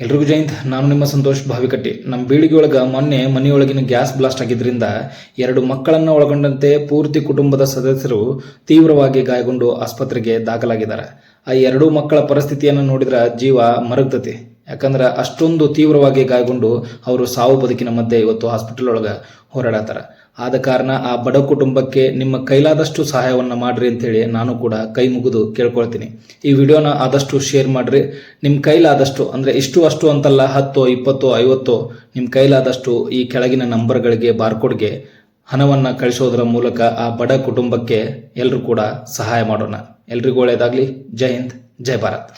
ಎಲ್ರಿಗೂ ಜಯಂತ್ ನಾನು ನಿಮ್ಮ ಸಂತೋಷ್ ಭಾವಿಕಟ್ಟಿ ನಮ್ಮ ಬೀಳಿಗೆಯೊಳಗೆ ಮೊನ್ನೆ ಮನೆಯೊಳಗಿನ ಗ್ಯಾಸ್ ಬ್ಲಾಸ್ಟ್ ಆಗಿದ್ದರಿಂದ ಎರಡು ಮಕ್ಕಳನ್ನು ಒಳಗೊಂಡಂತೆ ಪೂರ್ತಿ ಕುಟುಂಬದ ಸದಸ್ಯರು ತೀವ್ರವಾಗಿ ಗಾಯಗೊಂಡು ಆಸ್ಪತ್ರೆಗೆ ದಾಖಲಾಗಿದ್ದಾರೆ. ಆ ಎರಡೂ ಮಕ್ಕಳ ಪರಿಸ್ಥಿತಿಯನ್ನು ನೋಡಿದ್ರೆ ಜೀವ ಮರಗ್ತತಿ. ಯಾಕಂದ್ರೆ ಅಷ್ಟೊಂದು ತೀವ್ರವಾಗಿ ಗಾಯಗೊಂಡು ಅವರು ಸಾವು ಬದುಕಿನ ಮಧ್ಯೆ ಇವತ್ತು ಹಾಸ್ಪಿಟಲ್ ಒಳಗೆ ಹೋರಾಡತ್ತಾರ. ಆದ ಕಾರಣ ಆ ಬಡ ಕುಟುಂಬಕ್ಕೆ ನಿಮ್ಮ ಕೈಲಾದಷ್ಟು ಸಹಾಯವನ್ನು ಮಾಡ್ರಿ ಅಂತೇಳಿ ನಾನು ಕೂಡ ಕೈ ಮುಗಿದು ಕೇಳ್ಕೊಳ್ತೀನಿ. ಈ ವಿಡಿಯೋನ ಆದಷ್ಟು ಶೇರ್ ಮಾಡ್ರಿ. ನಿಮ್ಮ ಕೈಲಾದಷ್ಟು, ಅಂದರೆ ಇಷ್ಟು ಅಷ್ಟು ಅಂತಲ್ಲ, ಹತ್ತು, ಇಪ್ಪತ್ತು, ಐವತ್ತು ನಿಮ್ಮ ಕೈಲಾದಷ್ಟು ಈ ಕೆಳಗಿನ ನಂಬರ್ಗಳಿಗೆ, ಬಾರ್ಕೋಡ್ಗೆ ಹಣವನ್ನು ಕಳಿಸೋದರ ಮೂಲಕ ಆ ಬಡ ಕುಟುಂಬಕ್ಕೆ ಎಲ್ಲರೂ ಕೂಡ ಸಹಾಯ ಮಾಡೋಣ. ಎಲ್ರಿಗೂ ಒಳ್ಳೆಯದಾಗಲಿ ಜೈ ಹಿಂದ್, ಜೈ ಭಾರತ್.